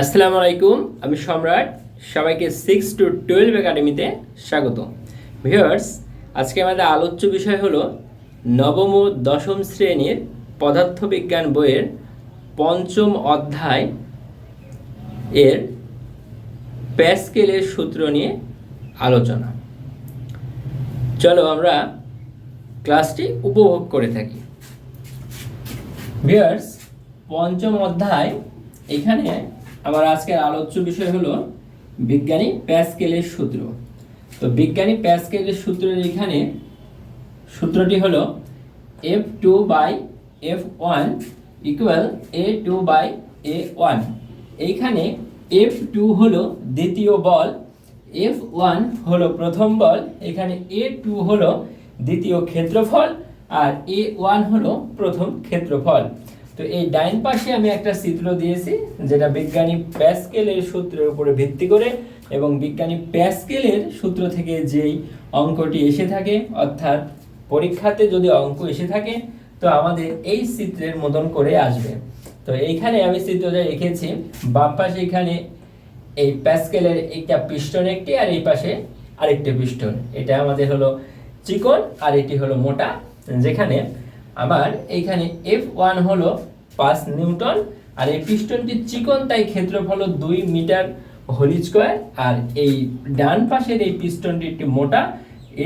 আসসালামু আলাইকুম, আমি সম্রাট। সবাইকে সিক্স টু টুয়েলভ একাডেমিতে স্বাগত ভিউয়ার্স আজকে আমাদের আলোচ্য বিষয় হলো নবম ও দশম শ্রেণির পদার্থবিজ্ঞান বইয়ের পঞ্চম অধ্যায় এর প্যাসকেলের সূত্র নিয়ে আলোচনা। চলো আমরা ক্লাসটি উপভোগ করে থাকি। ভিউয়ার্স পঞ্চম অধ্যায় এখানে আমার আজকের আলোচ্য বিষয় হলো বিজ্ঞানী প্যাসকেলের সূত্র। তো বিজ্ঞানী প্যাসকেলের সূত্রের এখানে সূত্রটি হলো F two by F one equal A two by A one. এইখানে এফ টু হলো দ্বিতীয় বল, এফ ওয়ান হলো প্রথম বল, এখানে এ টু হলো দ্বিতীয় ক্ষেত্রফল আর এ ওয়ান হলো প্রথম ক্ষেত্রফল। তো এই ডাইন পাশে আমি একটা চিত্র দিয়েছি, যেটা বিজ্ঞানী প্যাসকেলের সূত্রের উপরে ভিত্তি করে এবং বিজ্ঞানী প্যাসকেলের সূত্র থেকে যেই অঙ্কটি এসে থাকে, অর্থাৎ পরীক্ষাতে যদি অঙ্ক এসে থাকে, তো আমাদের এই চিত্রের মতন করে আসবে। তো এইখানে আমি চিত্রটা রেখেছি, বাম পাশে এখানে এই প্যাসকেলের একটা পিস্টন একটি, আর এই পাশে আরেকটি পিস্টন। এটা আমাদের হলো চিকন, আর এটি হলো মোটা, যেখানে আমার এইখানে এফ ওয়ান হলো পাঁচ নিউটন, আর এই পিস্টনটি চিকন, তাই ক্ষেত্রফল দুই মিটার হোল স্কোয়ার। আর এই ডান পাশের এই পিস্টনটি একটি মোটা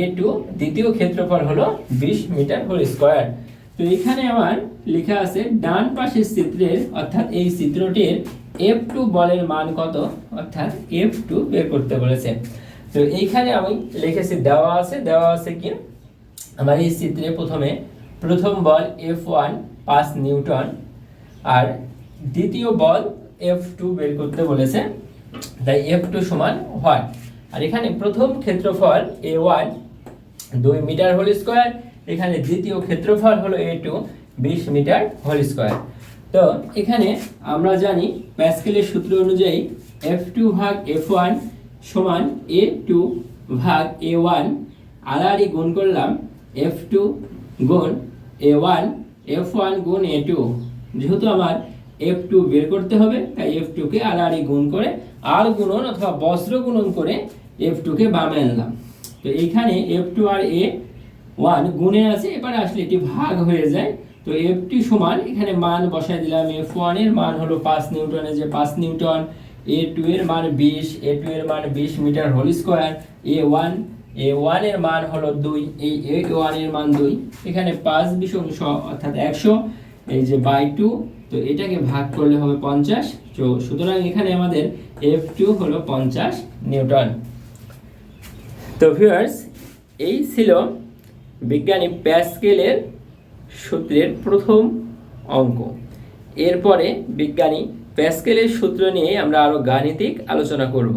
এ টু দ্বিতীয় ক্ষেত্রফল হলো বিশ মিটার হোল স্কোয়ার। তো এখানে আমার লেখা আছে, ডান পাশের চিত্রের অর্থাৎ এই চিত্রটির এফ টু বলের মান কত? অর্থাৎ এফ টু বের করতে বলেছে। তো এইখানে আমি লিখেছি, দেওয়া আছে দেওয়া আছে কি? আমার এই চিত্রে প্রথমে প্রথম বল এফ ওয়ান পাঁচ নিউটন। আর দ্বিতীয় বল এফ টু বের করতে বলেছে, তাই এফ টু সমান হয় আর এখানে প্রথম ক্ষেত্রফল এ ওয়ান দুই মিটার হোল স্কোয়ার। এখানে দ্বিতীয় ক্ষেত্রফল হলো এ টু বিশ মিটার হোল স্কোয়ার। তো এখানে আমরা জানি প্যাসকেলের সূত্র অনুযায়ী এফ টু ভাগ এফ ওয়ান সমান এ টু ভাগ এ ওয়ান আড়াআড়ি গুণ করলাম এফ টু গুণ এ ওয়ান এফ ওয়ান গুণ এ টু যেহেতু আমার এফ টু বের করতে হবে, তাই এফ টুকে আড়াআড়ি গুণ করে আর গুণন অথবা বজ্র গুণন করে এফ টুকে বামে আনলাম। তো এইখানে এফ টু আর এ ওয়ান গুণে আছে, এবারে আসলে এটি ভাগ হয়ে যায়। তো এফ টি সমান, এখানে মান বসাই দিলাম এফ ওয়ানের মান হলো পাঁচ নিউটনের যে পাঁচ নিউটন এ টু এর মান বিশ এ টু এর মান বিশ metre whole square A one A ওয়ানের মান হলো দুই, এই এ ওয়ানের মান দুই, এখানে পাঁচ বিশ অংশ অর্থাৎ একশো, এই যে বাই টু তো এটাকে ভাগ করলে হবে পঞ্চাশ, তো সুতরাং এখানে আমাদের এফ টু হলো পঞ্চাশ নিউটন। তো ভিউয়ার্স এই ছিল বিজ্ঞানী প্যাসকেলের সূত্রের প্রথম অঙ্ক। এরপরে বিজ্ঞানী প্যাসকেলের সূত্র নিয়ে আমরা আরও গাণিতিক আলোচনা করব।